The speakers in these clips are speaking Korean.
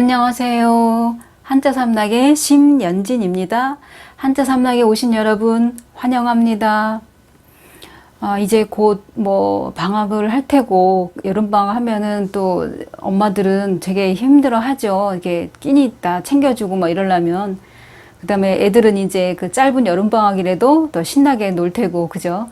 안녕하세요. 한자 삼락의 심연진입니다. 한자 삼락에 오신 여러분 환영합니다. 아, 이제 곧 뭐 방학을 할 테고 여름방학 하면은 또 엄마들은 되게 힘들어 하죠. 이게 끼니 있다 챙겨주고 뭐 이러려면. 그 다음에 애들은 이제 그 짧은 여름방학이라도 더 신나게 놀 테고, 그죠?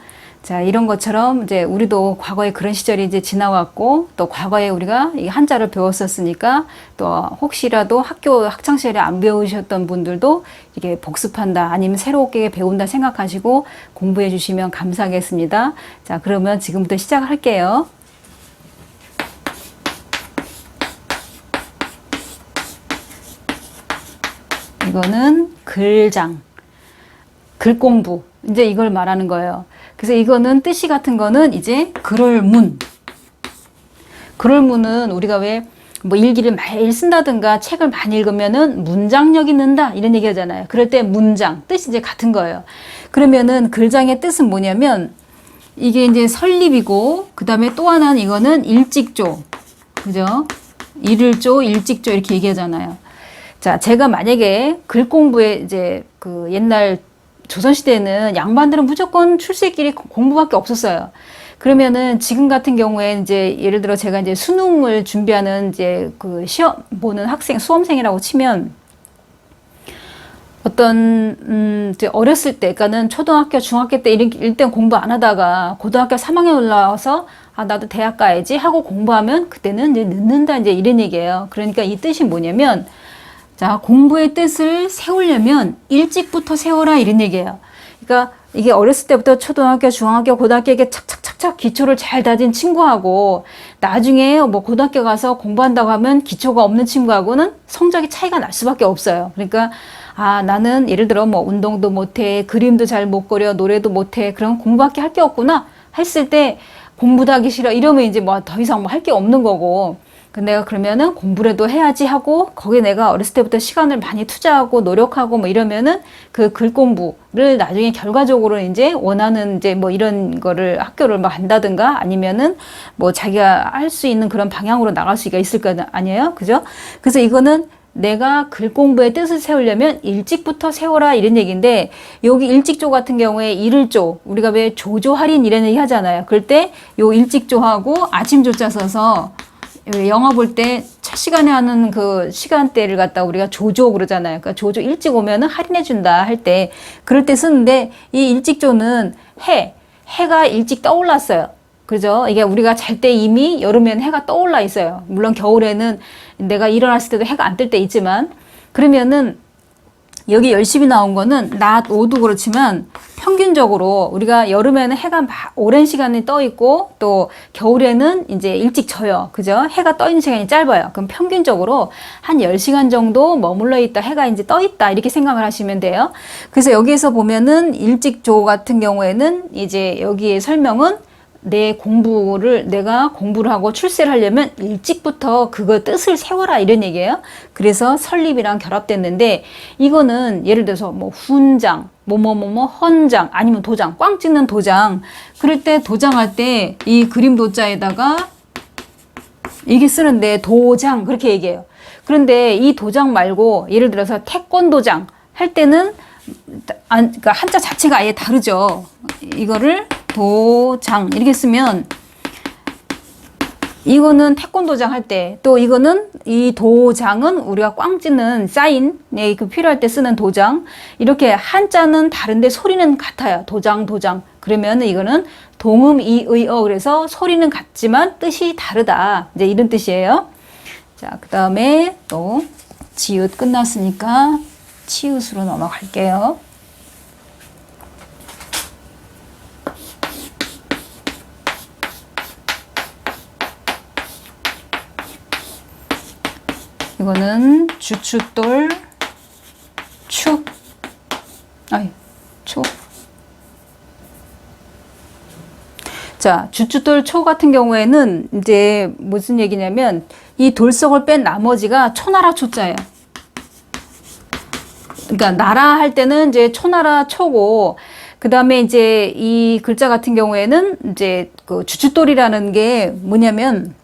자, 이런 것처럼 이제 우리도 과거에 그런 시절이 이제 지나왔고, 또 과거에 우리가 이 한자를 배웠었으니까, 또 혹시라도 학교 학창시절에 안 배우셨던 분들도 이게 복습한다, 아니면 새롭게 배운다 생각하시고 공부해 주시면 감사하겠습니다. 자, 그러면 지금부터 시작할게요. 이거는 글장, 글 공부. 이제 이걸 말하는 거예요. 그래서 이거는 뜻이 같은 거는 이제 글을 문. 글을 문은 우리가 왜 뭐 일기를 매일 쓴다든가 책을 많이 읽으면은 문장력이 는다 이런 얘기 하잖아요. 그럴 때 문장 뜻이 이제 같은 거예요. 그러면은 글장의 뜻은 뭐냐면 이게 이제 설립이고 그 다음에 또 하나는 이거는 일찍조 그죠? 일을조 일찍조 이렇게 얘기하잖아요. 자, 제가 만약에 글 공부에 이제 그 옛날 조선시대에는 양반들은 무조건 출세길이 공부밖에 없었어요. 그러면은 지금 같은 경우에 이제 예를 들어 제가 이제 수능을 준비하는 이제 그 시험 보는 학생, 수험생이라고 치면 어떤 음 이제 어렸을 때 그러니까는 초등학교 중학교 때 이런 일단 공부 안 하다가 고등학교 3학년 올라와서 아 나도 대학 가야지 하고 공부하면 그때는 이제 늦는다 이제 이런 얘기예요. 그러니까 이 뜻이 뭐냐면 자, 공부의 뜻을 세우려면 일찍부터 세워라 이런 얘기예요. 그러니까 이게 어렸을 때부터 초등학교, 중학교, 고등학교 이게 착착착착 기초를 잘 다진 친구하고 나중에 뭐 고등학교 가서 공부한다고 하면 기초가 없는 친구하고는 성적이 차이가 날 수밖에 없어요. 그러니까 아, 나는 예를 들어 뭐 운동도 못해, 그림도 잘 못 그려, 노래도 못해, 그럼 공부밖에 할 게 없구나 했을 때 공부도 하기 싫어 이러면 이제 뭐 더 이상 뭐 할 게 없는 거고 내가 그러면은 공부라도 해야지 하고 거기에 내가 어렸을 때부터 시간을 많이 투자하고 노력하고 뭐 이러면은 그 글 공부를 나중에 결과적으로 이제 원하는 이제 뭐 이런 거를 학교를 막 간다든가 아니면은 뭐 자기가 할 수 있는 그런 방향으로 나갈 수가 있을 거 아니에요? 그죠? 그래서 이거는 내가 글 공부의 뜻을 세우려면 일찍부터 세워라 이런 얘기인데 여기 일찍조 같은 경우에 일을조 우리가 왜 조조 할인 이런 얘기 하잖아요. 그럴 때 요 일찍조하고 아침조자 써서 영화 볼때 첫 시간에 하는 그 시간대를 갖다 우리가 조조 그러잖아요. 그러니까 조조 일찍 오면은 할인해 준다 할 때 그럴 때 쓰는데 이 일찍조는 해 해가 일찍 떠올랐어요. 그죠? 이게 우리가 잘 때 이미 여름에는 해가 떠올라 있어요. 물론 겨울에는 내가 일어났을 때도 해가 안 뜰 때 있지만 그러면은 여기 열심히 나온 거는 낮 오도 그렇지만 평균적으로 우리가 여름에는 해가 막 오랜 시간이 떠 있고 또 겨울에는 이제 일찍 져요. 그죠? 해가 떠 있는 시간이 짧아요. 그럼 평균적으로 한 10시간 정도 머물러 있다 해가 이제 떠 있다 이렇게 생각을 하시면 돼요. 그래서 여기에서 보면은 일찍조 같은 경우에는 이제 여기에 설명은 내 공부를 내가 공부를 하고 출세를 하려면 일찍부터 그거 뜻을 세워라 이런 얘기예요. 그래서 설립이랑 결합됐는데 이거는 예를 들어서 뭐 훈장, 뭐뭐뭐뭐 헌장 아니면 도장, 꽝 찍는 도장. 그럴 때 도장할 때 이 그림 도자에다가 이게 쓰는데 도장 그렇게 얘기해요. 그런데 이 도장 말고 예를 들어서 태권도장 할 때는 안, 그러니까 한자 자체가 아예 다르죠. 이거를 도장 이렇게 쓰면 이거는 태권도장 할 때 또 이거는 이 도장은 우리가 꽝 찍는 사인 네, 그 필요할 때 쓰는 도장. 이렇게 한자는 다른데 소리는 같아요. 도장 도장. 그러면 이거는 동음 이의어. 그래서 소리는 같지만 뜻이 다르다. 이제 이런 뜻이에요. 자그 다음에 또 지읒 끝났으니까 치읒으로 넘어갈게요. 이거는 주추돌 추 아이 초. 자, 주추돌 초 같은 경우에는 이제 무슨 얘기냐면 이 돌석을 뺀 나머지가 초나라 초자예요. 그러니까 나라 할 때는 이제 초나라 초고 그 다음에 이제 이 글자 같은 경우에는 이제 그 주춧돌이라는 게 뭐냐면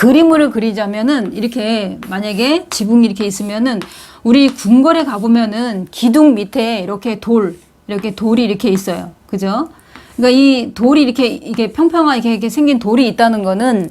그림을 그리자면은 이렇게 만약에 지붕이 이렇게 있으면은 우리 궁궐에 가보면은 기둥 밑에 이렇게 돌 이렇게 돌이 이렇게 있어요. 그죠? 그러니까 이 돌이 이렇게 이게 평평하게 이렇게, 생긴 돌이 있다는 거는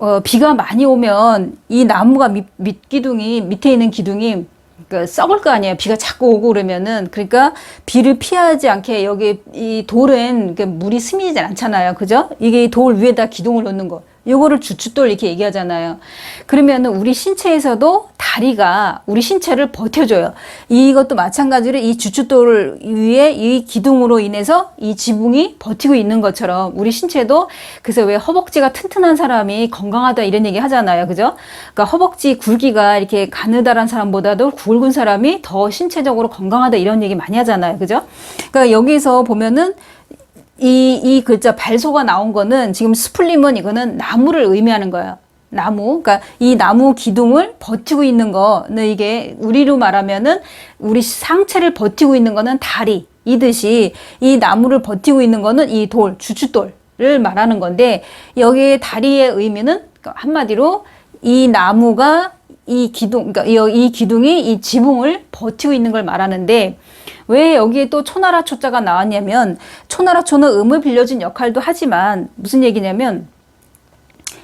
어, 비가 많이 오면 이 나무가 밑, 밑 기둥이 밑에 있는 기둥이 그 썩을 거 아니에요. 비가 자꾸 오고 그러면은 그러니까 비를 피하지 않게 여기 이 돌은 그 물이 스미지 않잖아요. 그죠? 이게 돌 위에다 기둥을 놓는 거. 요거를 주춧돌 이렇게 얘기하잖아요. 그러면은 우리 신체에서도 다리가 우리 신체를 버텨줘요. 이것도 마찬가지로 이 주춧돌 위에 이 기둥으로 인해서 이 지붕이 버티고 있는 것처럼 우리 신체도 그래서 왜 허벅지가 튼튼한 사람이 건강하다 이런 얘기 하잖아요. 그죠? 그러니까 허벅지 굵기가 이렇게 가느다란 사람보다도 굵은 사람이 더 신체적으로 건강하다 이런 얘기 많이 하잖아요. 그죠? 그러니까 여기서 보면은 이, 이 글자 발소가 나온 거는 지금 스플림은 이거는 나무를 의미하는 거예요. 나무. 그러니까 이 나무 기둥을 버티고 있는 거 는 이게 우리로 말하면은 우리 상체를 버티고 있는 거는 다리. 이듯이 이 나무를 버티고 있는 거는 이 돌, 주춧돌을 말하는 건데 여기에 다리의 의미는 그러니까 한마디로 이 나무가 이 기둥, 그러니까 이, 이 기둥이 이 지붕을 버티고 있는 걸 말하는데 왜 여기에 또 초나라 초자가 나왔냐면 초나라 초는 음을 빌려준 역할도 하지만 무슨 얘기냐면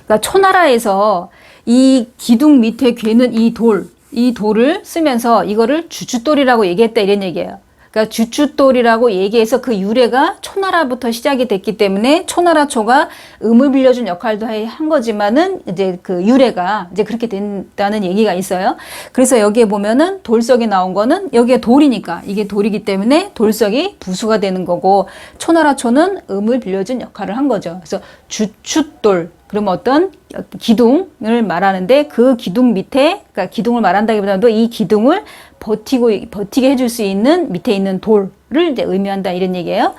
그러니까 초나라에서 이 기둥 밑에 괴는 이 돌, 이 돌을 쓰면서 이거를 주춧돌이라고 얘기했다 이런 얘기예요. 그러니까 주춧돌이라고 얘기해서 그 유래가 초나라부터 시작이 됐기 때문에 초나라 초가 음을 빌려준 역할도 한 거지만은 이제 그 유래가 이제 그렇게 된다는 얘기가 있어요. 그래서 여기에 보면은 돌석이 나온 거는 여기에 돌이니까 이게 돌이기 때문에 돌석이 부수가 되는 거고 초나라 초는 음을 빌려준 역할을 한 거죠. 그래서 주춧돌 그러면 어떤 기둥을 말하는데 그 기둥 밑에 그러니까 기둥을 말한다기보다도 이 기둥을 버티고 버티게 해줄 수 있는 밑에 있는 돌을 의미한다 이런 얘기예요.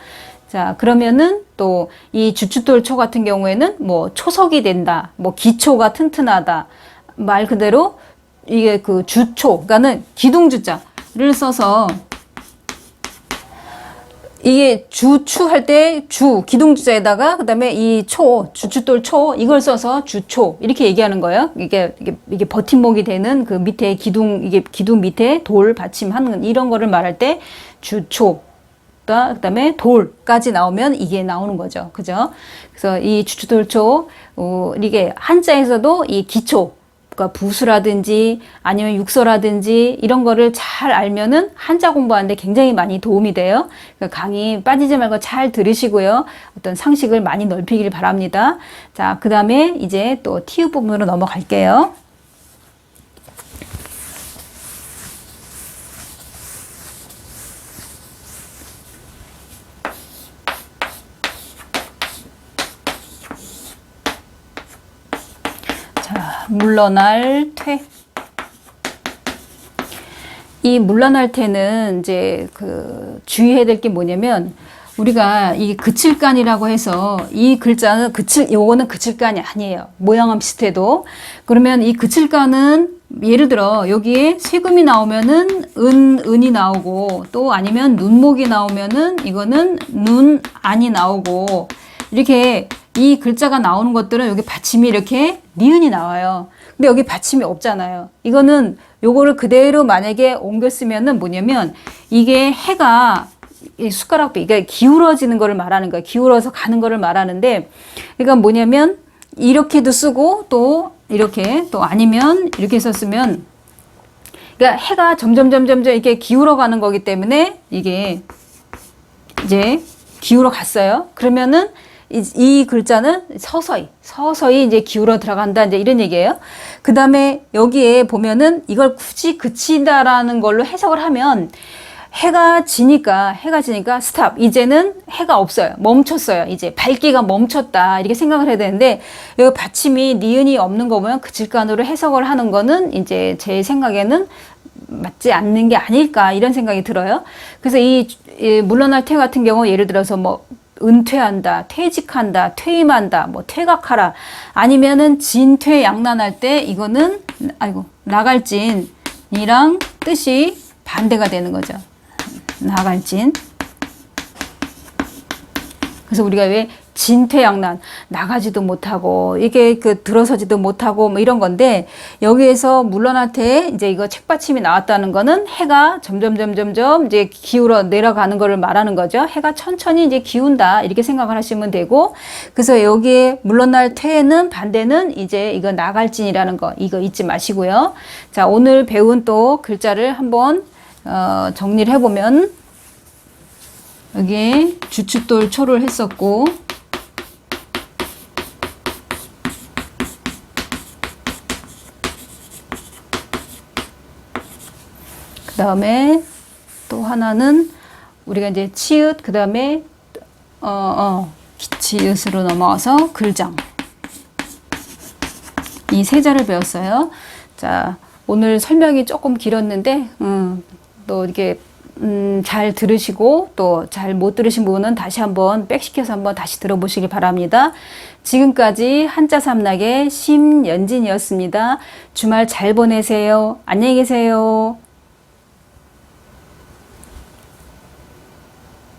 자 그러면은 또 이 주춧돌초 같은 경우에는 뭐 초석이 된다, 뭐 기초가 튼튼하다 말 그대로 이게 그 주초, 그러니까는 기둥주자를 써서 이게 주추 할 때 주 기둥주자에다가 그다음에 이 초 주춧돌 초 이걸 써서 주초 이렇게 얘기하는 거예요. 이게 이게, 이게 버팀목이 되는 그 밑에 기둥 이게 기둥 밑에 돌 받침하는 이런 거를 말할 때 주초 그다음에 돌까지 나오면 이게 나오는 거죠. 그죠? 그래서 이 주춧돌초 어, 이게 한자에서도 이 기초 그러니까 부수라든지 아니면 육서라든지 이런 거를 잘 알면은 한자 공부하는데 굉장히 많이 도움이 돼요. 그러니까 강의 빠지지 말고 잘 들으시고요. 어떤 상식을 많이 넓히길 바랍니다. 자, 그 다음에 이제 또 티읕 부분으로 넘어갈게요. 자, 물러날 퇴. 이 물러날 퇴는 이제 그 주의해야 될 게 뭐냐면 우리가 이 그칠간이라고 해서 이 글자는 그칠 요거는 그칠간이 아니에요. 모양은 비슷해도 그러면 이 그칠간은 예를 들어 여기에 세금이 나오면은 은 은이 나오고 또 아니면 눈목이 나오면은 이거는 눈 안이 나오고 이렇게 이 글자가 나오는 것들은 여기 받침이 이렇게 니은이 나와요. 근데 여기 받침이 없잖아요. 이거는 요거를 그대로 만약에 옮겨 쓰면은 뭐냐면 이게 해가 이 숟가락 이게 기울어지는 거를 말하는 거예요. 기울어서 가는 거를 말하는데 그러니까 뭐냐면 이렇게도 쓰고 또 이렇게 또 아니면 이렇게 썼으면 그러니까 해가 점점 점점 점 이렇게 기울어 가는 거기 때문에 이게 이제 기울어 갔어요. 그러면은 이, 이, 글자는 서서히 서서히 이제 기울어 들어간다. 이제 이런 얘기예요. 그 다음에 여기에 보면은 이걸 굳이 그친다라는 걸로 해석을 하면 해가 지니까 해가 지니까 스탑 이제는 해가 없어요. 멈췄어요. 이제 밝기가 멈췄다. 이렇게 생각을 해야 되는데 여기 받침이 니은이 없는 거 보면 그칠간으로 해석을 하는 거는 이제 제 생각에는 맞지 않는 게 아닐까 이런 생각이 들어요. 그래서 이, 이 물러날 태 같은 경우 예를 들어서 뭐 은퇴한다, 퇴직한다, 퇴임한다, 뭐 퇴각하라. 아니면은 진퇴 양난할 때 이거는 아이고 나갈진이랑 뜻이 반대가 되는 거죠. 나갈진. 그래서 우리가 왜 진퇴양난 나가지도 못하고 이게 그 들어서지도 못하고 뭐 이런 건데 여기에서 물러나태 이제 이거 책받침이 나왔다는 거는 해가 점점 점점점 이제 기울어 내려가는 거를 말하는 거죠. 해가 천천히 이제 기운다 이렇게 생각을 하시면 되고 그래서 여기에 물러날 퇴에는 반대는 이제 이거 나갈진이라는 거 이거 잊지 마시고요. 자 오늘 배운 또 글자를 한번 어, 정리를 해보면 여기 주춧돌 초를 했었고 그 다음에 또 하나는 우리가 이제 치읓 그 다음에 어 어 기치읓으로 넘어와서 글장 이 세 자를 배웠어요. 자 오늘 설명이 조금 길었는데 음, 또 이렇게 음, 잘 들으시고 또 잘 못 들으신 부분은 다시 한번 백시켜서 한번 다시 들어보시기 바랍니다. 지금까지 한자 삼락의 심연진이었습니다. 주말 잘 보내세요. 안녕히 계세요.